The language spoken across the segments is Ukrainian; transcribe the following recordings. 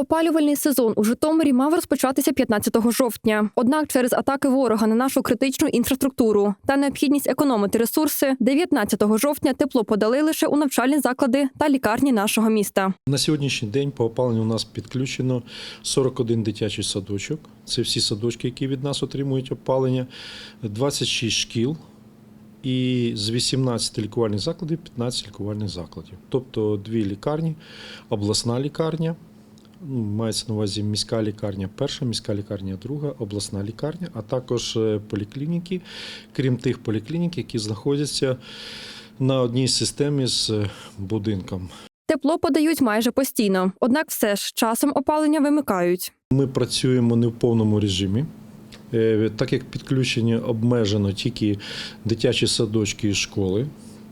Опалювальний сезон у Житомирі мав розпочатися 15 жовтня. Однак через атаки ворога на нашу критичну інфраструктуру та необхідність економити ресурси, 19 жовтня тепло подали лише у навчальні заклади та лікарні нашого міста. На сьогоднішній день по опаленню у нас підключено 41 дитячий садочок. Це всі садочки, які від нас отримують опалення, 26 шкіл. І з 18 лікувальних закладів 15 лікувальних закладів. Тобто дві лікарні, обласна лікарня, ну, мається на увазі міська лікарня, перша, міська лікарня, друга, обласна лікарня, а також е, поліклініки, крім тих поліклінік, які знаходяться на одній системі з е, будинком. Тепло подають майже постійно, однак все ж часом опалення вимикають. Ми працюємо не в повному режимі. Е, Так як підключення обмежено тільки дитячі садочки і школи,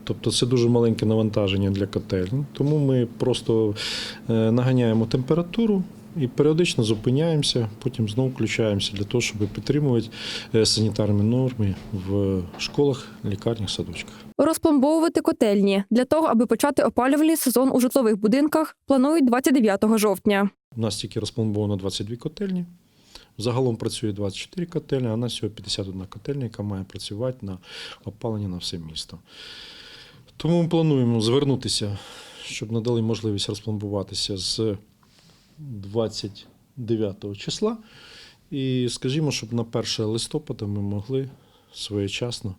тобто це дуже маленьке навантаження для котельні, тому ми просто е, наганяємо температуру і періодично зупиняємося, потім знову включаємося для того, щоб підтримувати е, санітарні норми в школах, лікарнях, садочках. Розпломбовувати котельні для того, аби почати опалювальний сезон у житлових будинках, планують 29 жовтня. У нас тільки розпломбовано 22 котельні. Загалом працює 24 котельні, а у нас всього 51 котельня, яка має працювати на опалення на все місто. Тому ми плануємо звернутися, щоб надали можливість розпломбуватися з 29 числа. І скажімо, щоб на 1 листопада ми могли своєчасно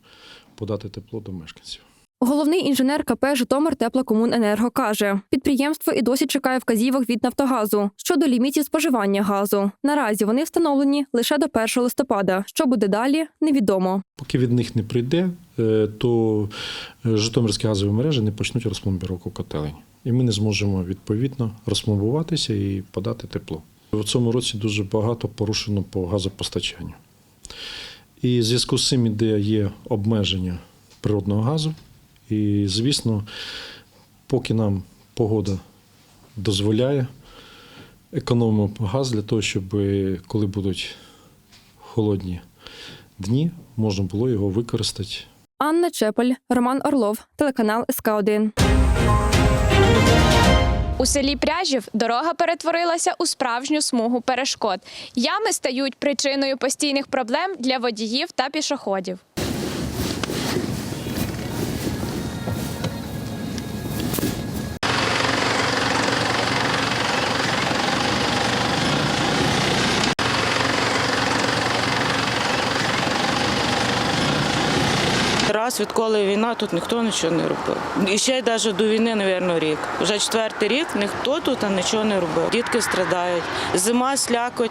подати тепло до мешканців. Головний інженер КП Житомир Теплокомуненерго каже, підприємство і досі чекає вказівок від Нафтогазу щодо лімітів споживання газу. Наразі вони встановлені лише до 1 листопада. Що буде далі, невідомо. Поки від них не прийде, е, то е, Житомирські газові мережі не почнуть розпломбіровку котелень. І ми не зможемо відповідно розпломбуватися і подати тепло. У цьому році дуже багато порушено по газопостачанню. І в зв'язку з цим іде є обмеження природного газу. І, звісно, поки нам погода дозволяє, економимо газ для того, щоб е, коли будуть холодні дні, можна було його використати Анна Чепель, Роман Орлов, телеканал СК 1 У селі Пряжів дорога перетворилася у справжню смугу перешкод. Ями стають причиною постійних проблем для водіїв та пішоходів. Відколи війна, тут ніхто нічого не робив. І ще навіть до війни, мабуть, рік. Вже четвертий рік ніхто тут нічого не робив. Дітки страдають. Зима, слякоть.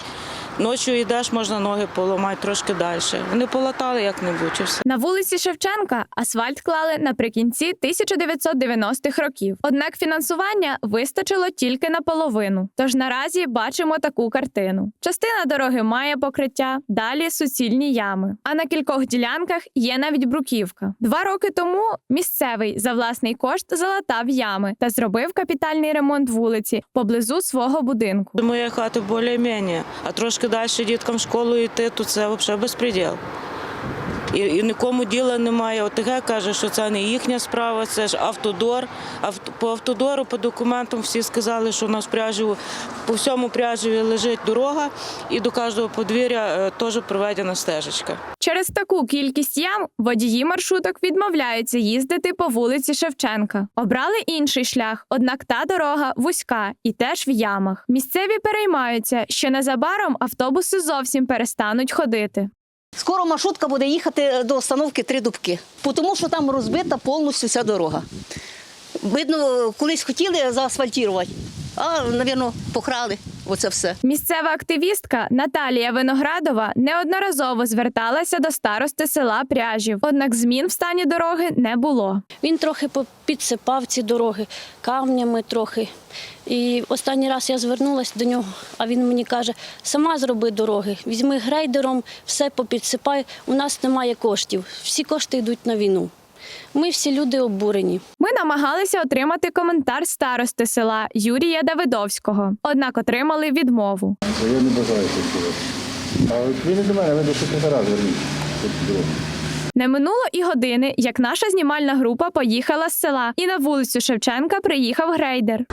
Ночі йдеш, можна ноги поламати трошки далі. Вони полатали як-небудь. На вулиці Шевченка асфальт клали наприкінці 1990-х років. Однак фінансування вистачило тільки наполовину. Тож наразі бачимо таку картину: частина дороги має покриття, далі суцільні ями. А на кількох ділянках є навіть бруківка. Два роки тому місцевий за власний кошт залатав ями та зробив капітальний ремонт вулиці поблизу свого будинку. До моєї хати більш-менш, а трошки далі діткам в школу йти, то це взагалі безпреділ. І, і нікому діла немає. ОТГ каже, що це не їхня справа, це ж автодор. Авто, по автодору, по документам всі сказали, що у нас в по всьому Пряжеві лежить дорога, і до кожного подвір'я е, теж проведена стежечка. Через таку кількість ям водії маршруток відмовляються їздити по вулиці Шевченка. Обрали інший шлях, однак та дорога вузька і теж в ямах. Місцеві переймаються, що незабаром автобуси зовсім перестануть ходити. Скоро маршрутка буде їхати до остановки Три Дубки, тому що там розбита повністю вся дорога. Видно, колись хотіли заасфальтувати, а, мабуть, покрали оце все. Місцева активістка Наталія Виноградова неодноразово зверталася до старости села Пряжів, однак змін в стані дороги не було. Він трохи підсипав ці дороги камнями трохи. І останній раз я звернулася до нього, а він мені каже: сама зроби дороги, візьми грейдером, все попідсипай. У нас немає коштів. Всі кошти йдуть на війну. Ми всі люди обурені. Ми намагалися отримати коментар старости села Юрія Давидовського, однак отримали відмову. Я не бажаю цього. А ви не до мене, ви до секретаря зверніть. Не минуло і години, як наша знімальна група поїхала з села, і на вулицю Шевченка приїхав грейдер.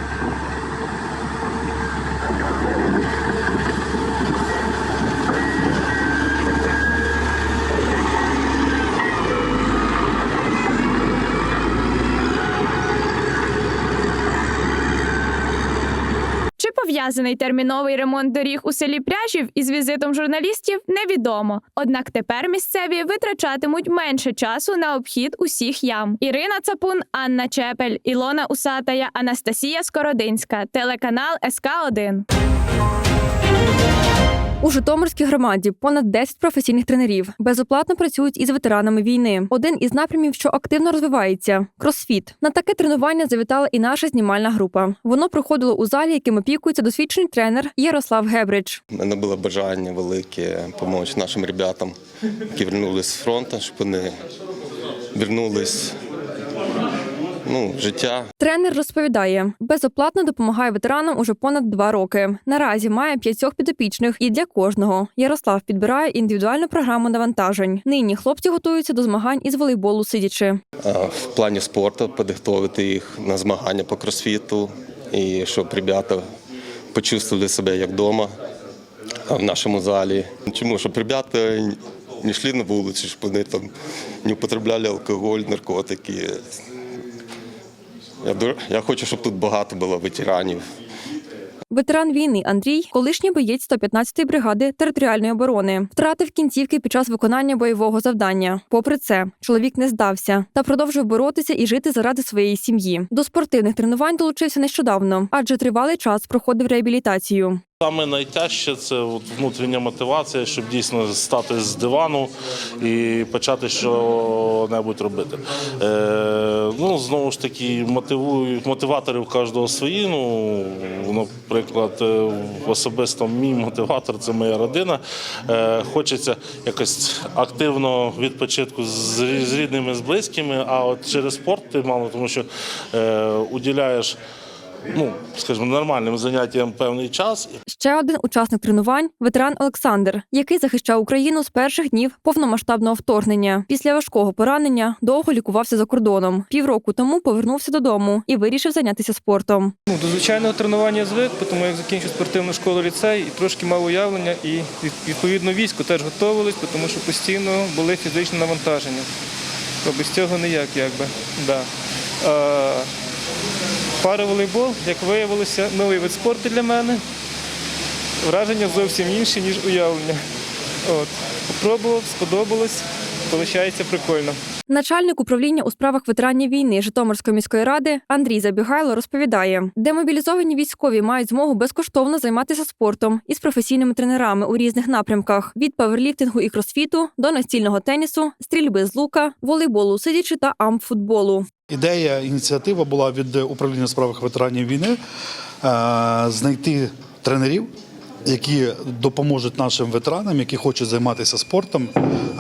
Пов'язаний терміновий ремонт доріг у селі Пряжів із візитом журналістів, невідомо. Однак тепер місцеві витрачатимуть менше часу на обхід усіх ям. Ірина Цапун, Анна Чепель, Ілона Усатая, Анастасія Скородинська, телеканал СК 1 У Житомирській громаді понад 10 професійних тренерів безоплатно працюють із ветеранами війни. Один із напрямів, що активно розвивається кросфіт. На таке тренування завітала і наша знімальна група. Воно проходило у залі, яким опікується досвідчений тренер Ярослав Гебрич. У мене було бажання велике допомогти нашим ребятам, які вернулись з фронту, щоб вони вернулись ну, життя. Тренер розповідає, безоплатно допомагає ветеранам уже понад два роки. Наразі має п'ятьох підопічних і для кожного. Ярослав підбирає індивідуальну програму навантажень. Нині хлопці готуються до змагань із волейболу сидячи. В плані спорту підготувати їх на змагання по кросфіту і щоб ребята почувствовали себе як вдома в нашому залі. Чому? Щоб ребята не йшли на вулицю, щоб вони там не употребляли алкоголь, наркотики. Я, я хочу, щоб тут багато було ветеранів. Ветеран війни Андрій, колишній боєць 115-ї бригади територіальної оборони, втратив кінцівки під час виконання бойового завдання. Попри це, чоловік не здався та продовжив боротися і жити заради своєї сім'ї. До спортивних тренувань долучився нещодавно, адже тривалий час проходив реабілітацію. Саме найтяжче це от внутрішня мотивація, щоб дійсно стати з дивану і почати що-небудь робити. Е, ну, знову ж таки, мотивую, мотиватори у кожного свої. Ну, наприклад, е, особисто мій мотиватор це моя родина. Е, хочеться якось активно відпочитку з, з рідними, з близькими, а от через спорт ти мало, тому що е, уділяєш. Ну, скажімо, нормальним заняттям певний час, Ще один учасник тренувань ветеран Олександр, який захищав Україну з перших днів повномасштабного вторгнення. Після важкого поранення довго лікувався за кордоном. Півроку тому повернувся додому і вирішив зайнятися спортом. Ну, до звичайного тренування звик, тому як закінчив спортивну школу ліцей і трошки мав уявлення, і відповідно військо теж готувались, тому що постійно були фізичні навантаження. То без цього ніяк, якби. Да. Пароволейбол, як виявилося, новий вид спорту для мене. Враження зовсім інші, ніж уявлення. От. Попробував, сподобалось, виходить прикольно. Начальник управління у справах ветеранів війни Житомирської міської ради Андрій Забігайло розповідає, демобілізовані військові мають змогу безкоштовно займатися спортом із професійними тренерами у різних напрямках від паверліфтингу і кросфіту до настільного тенісу, стрільби з лука, волейболу сидячи та амфутболу. Ідея, ініціатива була від управління у справах ветеранів війни е, знайти тренерів, які допоможуть нашим ветеранам, які хочуть займатися спортом,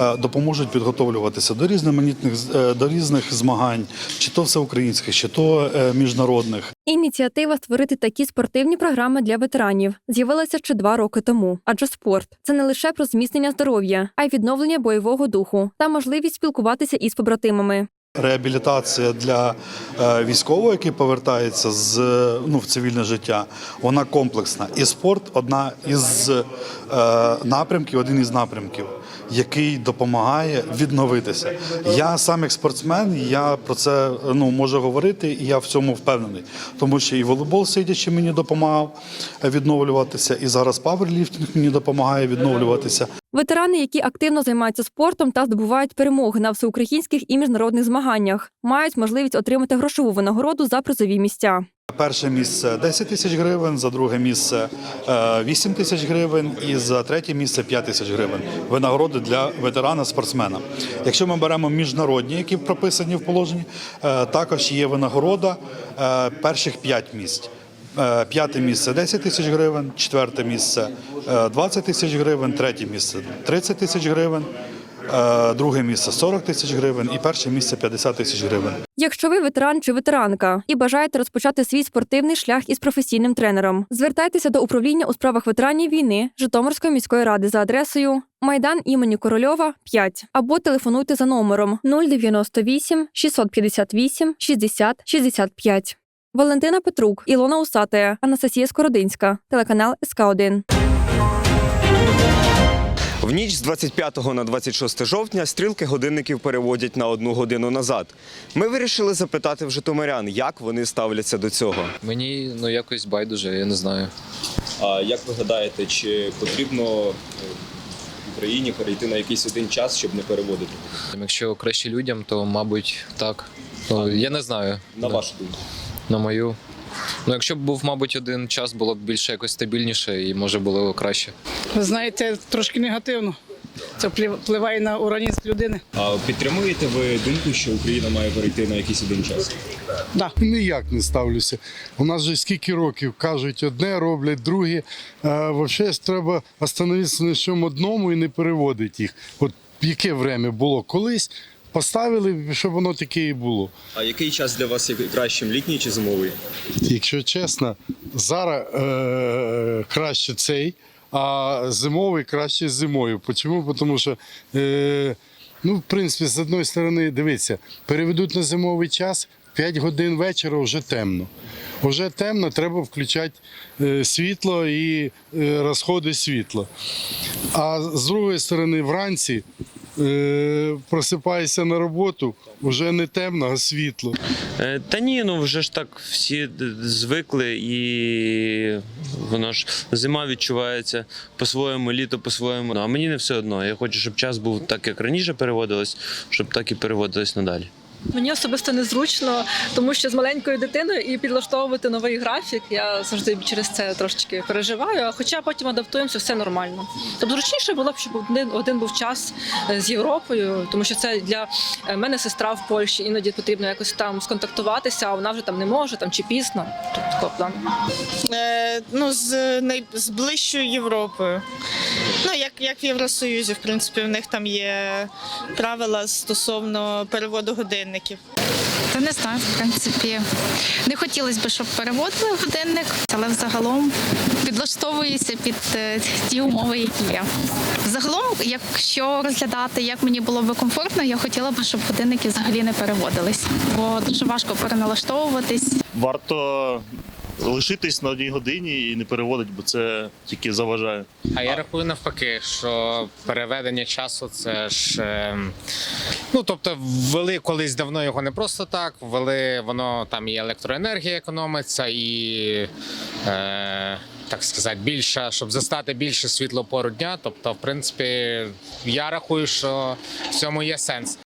е, допоможуть підготовлюватися до різноманітних е, до різних змагань, чи то всеукраїнських, чи то е, міжнародних. Ініціатива створити такі спортивні програми для ветеранів з'явилася ще два роки тому. Адже спорт це не лише про зміцнення здоров'я, а й відновлення бойового духу та можливість спілкуватися із побратимами. Реабілітація для е, військового, який повертається з ну в цивільне життя, вона комплексна. І спорт одна із е, напрямків, один із напрямків, який допомагає відновитися. Я сам як спортсмен, я про це ну можу говорити, і я в цьому впевнений, тому що і волейбол сидячи мені допомагав відновлюватися, і зараз паверліфтинг мені допомагає відновлюватися. Ветерани, які активно займаються спортом та здобувають перемоги на всеукраїнських і міжнародних змаганнях, мають можливість отримати грошову винагороду за призові місця. Перше місце 10 тисяч гривень, за друге місце е, 8 тисяч гривень і за третє місце 5 тисяч гривень. Винагороди для ветерана-спортсмена. Якщо ми беремо міжнародні, які прописані в положенні, е, також є винагорода е, перших 5 місць. Е, П'яте місце 10 тисяч гривень, четверте місце е, 20 тисяч гривень, третє місце 30 тисяч гривень, е, друге місце 40 тисяч гривень і перше місце 50 тисяч гривень. Якщо ви ветеран чи ветеранка і бажаєте розпочати свій спортивний шлях із професійним тренером, звертайтеся до управління у справах ветеранів війни Житомирської міської ради за адресою Майдан імені Корольова 5 або телефонуйте за номером 098 658 60 65. Валентина Петрук, Ілона Усатая, Анастасія Скородинська, телеканал СК 1 В ніч з 25 на 26 жовтня стрілки годинників переводять на одну годину назад. Ми вирішили запитати в житомирян, як вони ставляться до цього. Мені ну якось байдуже, я не знаю. А як ви гадаєте, чи потрібно е, Україні перейти на якийсь один час, щоб не переводити? Якщо краще людям, то мабуть так. Ну, я не знаю. На Да. вашу думку? На мою. Ну, якщо б був, мабуть, один час, було б більше якось стабільніше і може було б краще. Ви знаєте, трошки негативно. Це вплив- впливає на організм людини. А підтримуєте ви думку, що Україна має перейти на якийсь один час? Да. Ніяк не ставлюся. У нас вже скільки років кажуть одне, роблять друге. А, взагалі треба остановитися на чому одному і не переводити їх. От яке время було колись, поставили, щоб воно таке і було. А який час для вас є кращим, літній чи зимовий? Якщо чесно, зараз е- краще цей, а зимовий краще зимою. Чому? Тому що, е- ну, в принципі, з одної сторони, дивіться, переведуть на зимовий час, 5 годин вечора вже темно. Вже темно, треба включати е, світло і е, розходи світла. А з другої сторони, вранці просипаєшся на роботу, вже не темно, а світло. Е, Та ні, ну вже ж так всі звикли, і воно ж зима відчувається по-своєму, літо по-своєму. Ну, А мені не все одно. Я хочу, щоб час був так, як раніше переводилось, щоб так і переводилось надалі. Мені особисто незручно, тому що з маленькою дитиною і підлаштовувати новий графік. Я завжди через це трошечки переживаю. Хоча потім адаптуємося, все нормально. Тобто зручніше було б, щоб один, один був час е, з Європою, тому що це для е, мене сестра в Польщі. Іноді потрібно якось там сконтактуватися, а вона вже там не може, там чи пізно. Тобто такого. Е, ну, з, най, з ближчою Європою. Ну, як, в Євросоюзі, в принципі, в них там є правила стосовно переводу годинників. Та не знаю, в принципі. Не хотілося б, щоб переводили годинник, але взагалом підлаштовуюся під е, ті умови, які є. Загалом, якщо розглядати, як мені було би комфортно, я хотіла б, щоб годинники взагалі не переводились, бо дуже важко переналаштовуватись. Варто лишитись на одній годині і не переводити, бо це тільки заважає. А я рахую навпаки, що переведення часу це ж. е, Ну, тобто, ввели колись давно його не просто так, ввели воно там і електроенергія економиться, і. Е, так сказати, більше, щоб застати більше світло пору дня. Тобто, в принципі, я рахую, що в цьому є сенс.